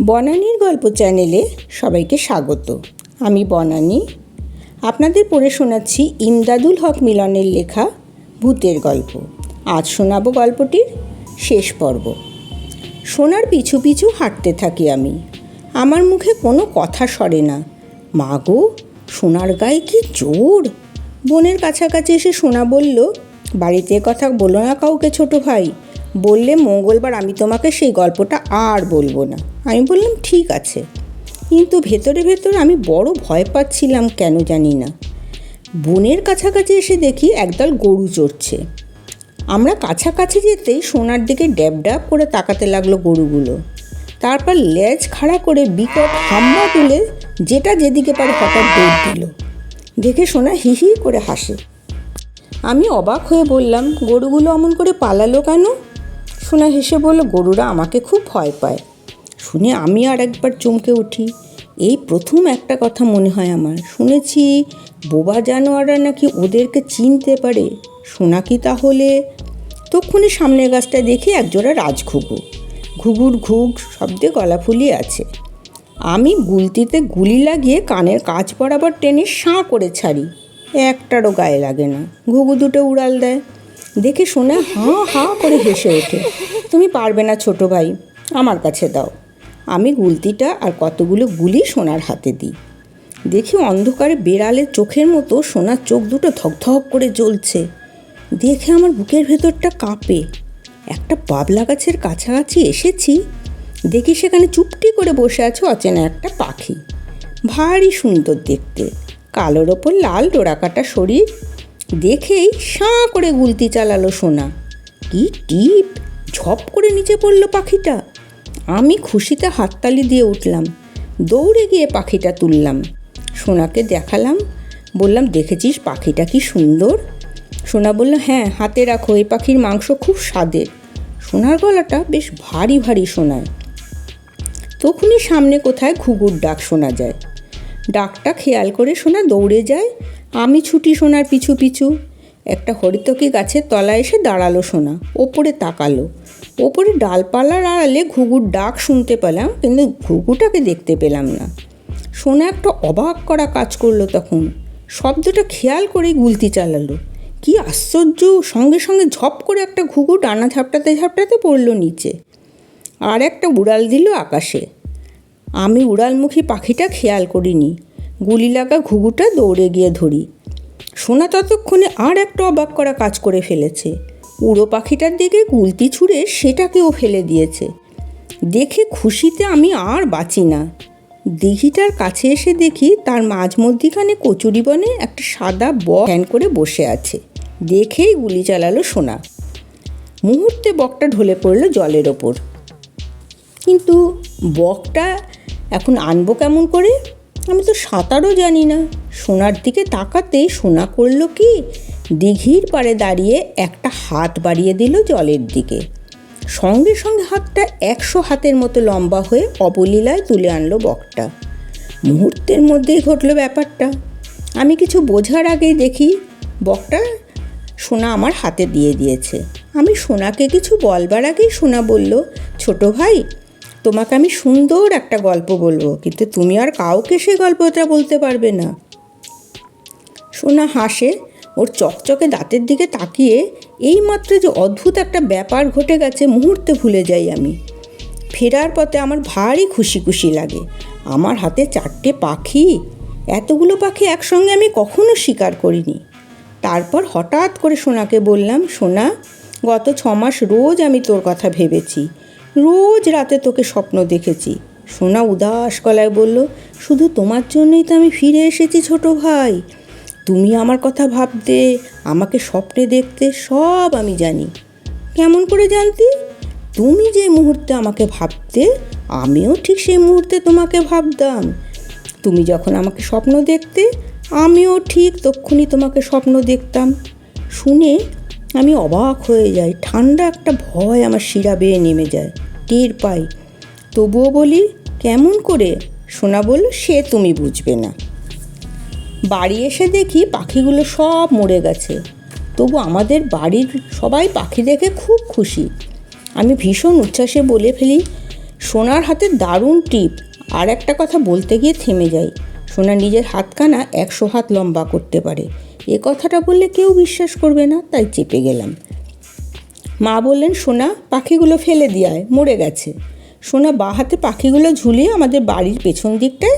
বনানীর গল্প চ্যানেলে সবাইকে স্বাগত। আমি বনানী। আপনাদের পড়ে শোনাচ্ছি ইমদাদুল হক মিলনের লেখা ভূতের গল্প। আজ শোনাবো গল্পটির শেষ পর্ব। সোনার পিছু পিছু হাঁটতে থাকি আমি। আমার মুখে কোনো কথা সরে না। মা গো, সোনার গায়ে কি জোর বোনের কাছাকাছি এসে সোনা বলল, বাড়িতে কথা বলো না কাউকে ছোট ভাই। বললে মঙ্গলবার আমি তোমাকে সেই গল্পটা আর বলব না। আমি বললাম, ঠিক আছে। কিন্তু ভেতরে ভেতরে আমি বড় ভয় পাচ্ছিলাম কেন জানি না। বোনের কাছাকাছি এসে দেখি একদল গরু চড়ছে। আমরা কাছাকাছি যেতেই সোনার দিকে ড্যাব ড্যাব করে তাকাতে লাগল গরুগুলো। তারপর লেজ খাড়া করে বিকট হাম্বা তুলে যেটা যেদিকে পারে হঠাৎ দৌড় দিল। দেখে সোনা হি হি করে হাসে। আমি অবাক হয়ে বললাম, গরুগুলো অমন করে পালালো কেন? সোনা হেসে বলল, গরুরা আমাকে খুব ভয় পায়। শুনে আমি আর একবার চমকে উঠি। এই প্রথম একটা কথা মনে হয় আমার। শুনেছি, বোবা জানোয়াররা নাকি ওদেরকে চিনতে পারে। সোনা কি তাহলে? তক্ষুনি সামনের গাছটায় দেখি একজোড়া রাজঘুঘু। ঘুঘুর ঘুঘ শব্দে গলা ফুলিয়ে আছে। আমি গুলতিতে গুলি লাগিয়ে কানের কাজ বরাবর টেনে সাঁ করে ছাড়ি। একটারও গায়ে লাগে না। ঘুঘু দুটো উড়াল দেয়। দেখে শোনা হাঁ হাঁ করে হেসে ওঠে। তুমি পারবে না ছোট ভাই, আমার কাছে দাও। আমি গুলতিটা আর কতগুলো গুলি সোনার হাতে দিই। দেখি অন্ধকারে বেড়ালের চোখের মতো সোনার চোখ দুটো ধকধক করে জ্বলছে। দেখে আমার বুকের ভেতরটা কাঁপে। একটা বাবলা গাছের কাছাকাছি এসেছি। দেখি সেখানে চুপটি করে বসে আছে অচেনা একটা পাখি। ভারী সুন্দর দেখতে। কালোর ওপর লাল ডোরাকাটা শরীর। দেখেই সাঁ করে গুলতি চালালো সোনা। কি টিপ! ঝপ করে নিচে পড়ল পাখিটা। আমি খুশিতে হাততালি দিয়ে উঠলাম। দৌড়ে গিয়ে পাখিটা তুললাম। সোনাকে দেখালাম। বললাম, দেখেছিস পাখিটা কি সুন্দর? সোনা বলল হ্যাঁ হাতে রাখো, এই পাখির মাংস খুব স্বাদের। সোনার গলাটা বেশ ভারী ভারী শোনায় তখনই সামনে কোথায় ঘুঘুর ডাক শোনা যায়। ডাকটা খেয়াল করে সোনা দৌড়ে যায়। আমি ছুটি সোনার পিছু পিছু একটা হরিতকি গাছের তলায় এসে দাঁড়াল সোনা। ওপরে তাকালো। ওপরে ডালপালার আড়ালে ঘুঘুর ডাক শুনতে পেলাম, কিন্তু ঘুঘুটাকে দেখতে পেলাম না। সোনা একটা অবাক করা কাজ করল তখন। শব্দটা খেয়াল করেই গুলতি চালালো। কি আশ্চর্য! সঙ্গে সঙ্গে ঝপ করে একটা ঘুঘু ডানা ঝাপটাতে ঝাপটাতে পড়ল নিচে। আর একটা উড়াল দিল আকাশে। আমি উড়ালমুখী পাখিটা খেয়াল করিনি। গুলি লাগা ঘুঘুটা দৌড়ে গিয়ে ধরি। সোনা ততক্ষণে আর একটা অবাক করা কাজ করে ফেলেছে। উড়ো পাখিটার দিকে গুলতি ছুঁড়ে সেটাকেও ফেলে দিয়েছে। দেখে খুশিতে আমি আর বাঁচি না। দিঘিটার কাছে এসে দেখি তার মাঝ মধ্যিখানে কচুরি বনে একটা সাদা ব করে বসে আছে। দেখেই গুলি চালালো সোনা। মুহূর্তে বকটা ঢলে পড়ল জলের ওপর। কিন্তু বকটা এখন আনব কেমন করে? আমি তো সাঁতারও জানি না। সোনার দিকে তাকাতেই সোনা করল কি? দিঘির পাড়ে দাঁড়িয়ে একটা হাত বাড়িয়ে দিল জলের দিকে। সঙ্গে সঙ্গে হাতটা একশো হাতের মতো লম্বা হয়ে অবলীলায় তুলে আনলো বকটা। মুহূর্তের মধ্যেই ঘটলো ব্যাপারটা। আমি কিছু বোঝার আগেই দেখি বকটা সোনা আমার হাতে দিয়ে দিয়েছে। আমি সোনাকে কিছু বলবার আগেই সোনা বলল, ছোট ভাই তোমাকে আমি সুন্দর একটা গল্প বলব, কিন্তু তুমি আর কাউকে সেই গল্পটা বলতে পারবে না। সোনা হাসে, ওর চকচকে দাঁতের দিকে তাকিয়ে এইমাত্র যে অদ্ভুত একটা ব্যাপার ঘটে গেছে মুহূর্তে ভুলে যাই আমি। ফেরার পথে আমার ভারী খুশি খুশি লাগে। আমার হাতে চারটে পাখি, এতগুলো পাখি একসঙ্গে আমি কখনো স্বীকার করিনি। তারপর হঠাৎ করে সোনাকে বললাম, সোনা, গত ছ মাস রোজ আমি তোর কথা ভেবেছি। রোজ রাতে তোকে স্বপ্ন দেখেছি। সোনা উদাস গলায় বলল, শুধু তোমার জন্যই তো আমি ফিরে এসেছি ছোট ভাই। তুমি আমার কথা ভাবতে, আমাকে স্বপ্নে দেখতে সব আমি জানি। কেমন করে জানতি? তুমি যে মুহূর্তে আমাকে ভাবতে, আমিও ঠিক সেই মুহূর্তে তোমাকে ভাবতাম। তুমি যখন আমাকে স্বপ্ন দেখতে, আমিও ঠিক তক্ষুনি তোমাকে স্বপ্ন দেখতাম। শুনে আমি অবাক হয়ে যাই। ঠান্ডা একটা ভয় আমার শিরা বেয়ে নেমে যায়। টের পাই। তবুও বলি, কেমন করে? সোনা বলল, সে তুমি বুঝবে না। বাড়ি এসে দেখি পাখিগুলো সব মরে গেছে। তবু আমাদের বাড়ির সবাই পাখি দেখে খুব খুশি। আমি ভীষণ উচ্ছ্বাসে বলে ফেলি, সোনার হাতে দারুণ টিপ। আর একটা কথা বলতে গিয়ে থেমে যাই। সোনা নিজের হাতখানা একশো হাত লম্বা করতে পারে। এ কথাটা বললে কেউ বিশ্বাস করবে না, তাই চেপে গেলাম। মা বললেন, সোনা, পাখিগুলো ফেলে দিয়ায় মরে গেছে। সোনা বা হাতে পাখিগুলো ঝুলিয়ে আমাদের বাড়ির পেছন দিকটায়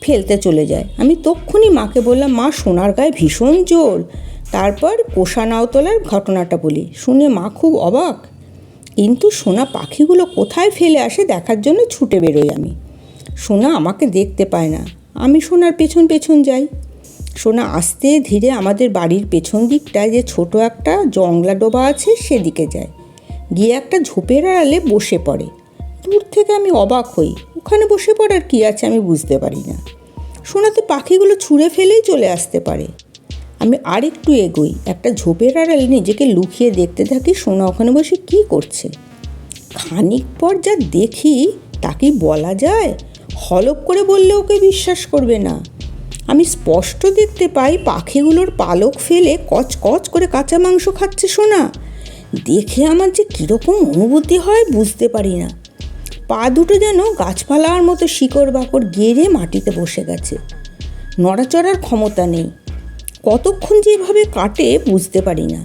ফেলতে চলে যায়। আমি তক্ষুনি মাকে বললাম, মা, সোনার গায়ে ভীষণ জোর। তারপর কোষা নাওতলার ঘটনাটা বলি। শুনে মা খুব অবাক। কিন্তু সোনা, পাখিগুলো কোথায় ফেলে আসে দেখার জন্য ছুটে বেরোই আমি। সোনা আমাকে দেখতে পায় না। আমি সোনার পেছন পেছন যাই। সোনা, আস্তে ধীরে আমাদের বাড়ির পেছন দিকটায় যে ছোট একটা জংলা ডোবা আছে সেদিকে যায়। গিয়ে একটা ঝোপের আড়ালে বসে পড়ে। দূর থেকে আমি অবাক হই, ওখানে বসে পড়ার কী আছে আমি বুঝতে পারি না। সোনা তো পাখিগুলো ছুঁড়ে ফেলেই চলে আসতে পারে। আমি আরেকটু এগোই, একটা ঝোপের আড়ালে নিজেকে লুকিয়ে দেখতে থাকি সোনা ওখানে বসে কী করছে। খানিক পর যা দেখি, তা কি বলা যায়? হলপ করে বললে ওকে বিশ্বাস করবে না। আমি স্পষ্ট দেখতে পাই পাখিগুলোর পালক ফেলে কচ কচ করে কাঁচা মাংস খাচ্ছে সোনা। দেখে আমার যে কীরকম অনুভূতি হয় বুঝতে পারি না। পা দুটো যেন গাছপালার মতো শিকড় বাকড় গেড়ে মাটিতে বসে গেছে। নড়াচড়ার ক্ষমতা নেই। কতক্ষণ যে এভাবে কাটে বুঝতে পারি না।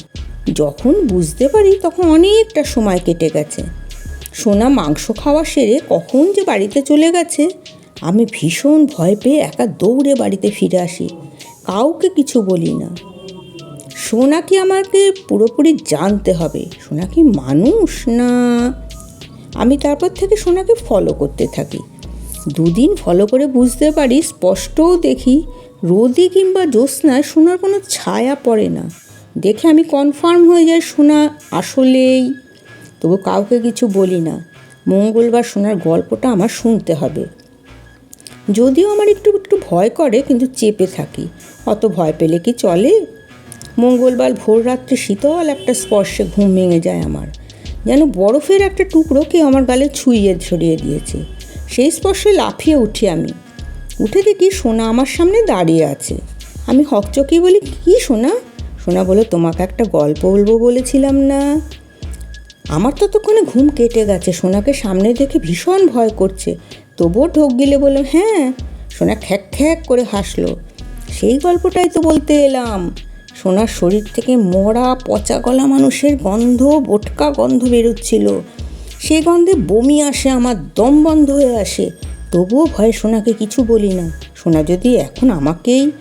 যখন বুঝতে পারি তখন অনেকটা সময় কেটে গেছে। সোনা মাংস খাওয়া সেরে কখন যে বাড়িতে চলে গেছে আমি ভীষণ ভয় পেয়ে একা দৌড়ে বাড়িতে ফিরে আসি। কাউকে কিছু বলি না। সোনাকে আমাকে পুরোপুরি জানতে হবে। সোনা কি মানুষ না? আমি তারপর থেকে সোনাকে ফলো করতে থাকি। দুদিন ফলো করে বুঝতে পারি, স্পষ্টও দেখি, রোদে কিংবা জ্যোৎস্নায় সোনার কোনো ছায়া পড়ে না। দেখে আমি কনফার্ম হয়ে যাই সোনা আসলেই। তবু কাউকে কিছু বলি না। মঙ্গলবার সোনার গল্পটা আমার শুনতে হবে। যদিও আমার একটু একটু ভয় করে, কিন্তু চেপে থাকি। অত ভয় পেলে কি চলে? মঙ্গলবার ভোর রাত্রে শীতল একটা স্পর্শে ঘুম ভেঙে যায় আমার। যেন বরফের একটা টুকরো কেউ আমার গালে ছুঁয়ে ছড়িয়ে দিয়েছে। সেই স্পর্শে লাফিয়ে উঠি আমি। উঠে দেখি সোনা আমার সামনে দাঁড়িয়ে আছে। আমি হকচকি বলি, কি সোনা? সোনা বলে, তোমাকে একটা গল্প বলব বলেছিলাম না। আমার তো ততক্ষণে ঘুম কেটে গেছে। সোনাকে সামনে দেখে ভীষণ ভয় করছে। তবুও ঢোক গিলে বললাম হ্যাঁ। সোনা খ্যাক খ্যাক করে হাসলো। সেই গল্পটাই তো বলতে এলাম। সোনার শরীর থেকে মরা পচা গলা মানুষের গন্ধ, বোটকা গন্ধ বেরোচ্ছিল। সেই গন্ধে বমি আসে, আমার দম বন্ধ হয়ে আসে। তবুও ভয়ে সোনাকে কিছু বলি না। সোনা, যদি এখন আমাকেই?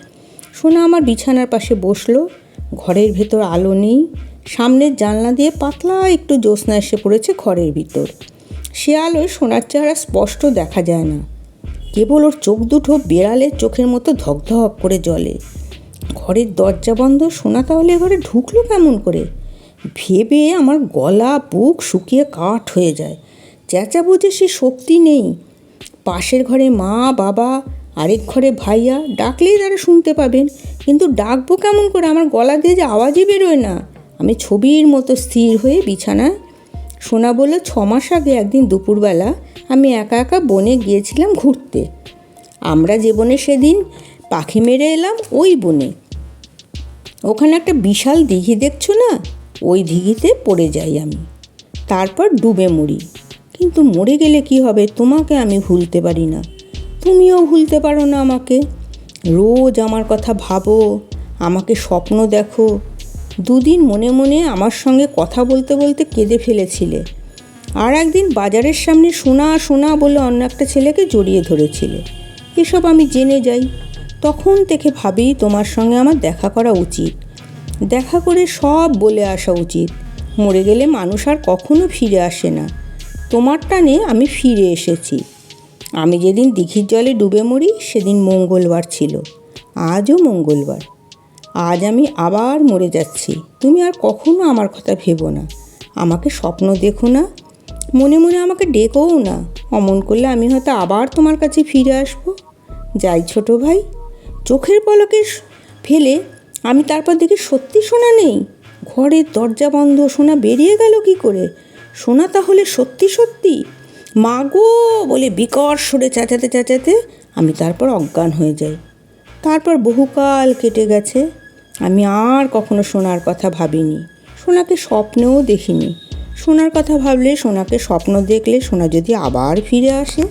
সোনা আমার বিছানার পাশে বসল। ঘরের ভেতর আলো নেই। সামনের জানলা দিয়ে পাতলা একটু জ্যোৎস্না এসে পড়েছে ঘরের ভিতর। সে আলোয় সোনার চেহারা স্পষ্ট দেখা যায় না। কেবল ওর চোখ দুটো বেড়ালের চোখের মতো ধকধক করে জলে ঘরের দরজা বন্ধ, সোনা তাহলে ঘরে ঢুকলো কেমন করে? ভেবে আমার গলা, বুক শুকিয়ে কাঠ হয়ে যায়। চেঁচা বুঝে সে শক্তি নেই। পাশের ঘরে মা, বাবা, আরেক ঘরে ভাইয়া, ডাকলেই তারা শুনতে পাবেন। কিন্তু ডাকবো কেমন করে? আমার গলা দিয়ে যে আওয়াজই বেরোয় না। আমি ছবির মতো স্থির হয়ে বিছানায় সোনা বলল ছ মাস আগে একদিন দুপুরবেলা আমি একা একা বনে গিয়েছিলাম ঘুরতে। আমরা যে বনে সেদিন পাখি মেরে এলাম ওই বনে। ওখানে একটা বিশাল দিঘি দেখছ না? ওই দিঘিতে পড়ে যাই আমি। তারপর ডুবে মরি। কিন্তু মরে গেলে কি হবে তোমাকে আমি ভুলতে পারি না। তুমিও ভুলতে পারো না আমাকে। রোজ আমার কথা ভাবো, আমাকে স্বপ্ন দেখো দুদিন মনে মনে আমার সঙ্গে কথা বলতে বলতে কেঁদে ফেলেছিলে। আর একদিন বাজারের সামনে সোনা সোনা বলে অন্য একটা ছেলেকে জড়িয়ে ধরেছিলে। এসব আমি জেনে যাই। তখন থেকে ভাবি তোমার সঙ্গে আমার দেখা করা উচিত। দেখা করে সব বলে আসা উচিত। মরে গেলে মানুষ আর কখনো ফিরে আসে না। তোমার টানে আমি ফিরে এসেছি। আমি যেদিন দিঘির জলে ডুবে মরি, সেদিন মঙ্গলবার ছিল। আজও মঙ্গলবার। আজ আমি আবার মরে যাচ্ছি। তুমি আর কখনো আমার কথা ভেবো না। আমাকে স্বপ্ন দেখো না। মনে মনে আমাকে ডেকোও না। অমন করলে আমি হয়তো আবার তোমার কাছে ফিরে আসব। যাই ছোট ভাই, চোখের পলকে ফেলে আমি তারপর দেখি সত্যি শোনা নেই। ঘরের দরজা বন্ধ, সোনা বেরিয়ে গেল কি করে? সোনা তাহলে সত্যি সত্যি? মাগো বলে বিকট সরে চেঁচাতে চেঁচাতে আমি তারপর অজ্ঞান হয়ে যাই। তারপর বহুকাল কেটে গেছে। আমি আর কখনো সোনার কথা ভাবিনি। সোনাকে স্বপ্নেও দেখিনি। সোনার কথা ভাবলে সোনাকে স্বপ্ন দেখলে সোনা যদি আবার ফিরে আসে?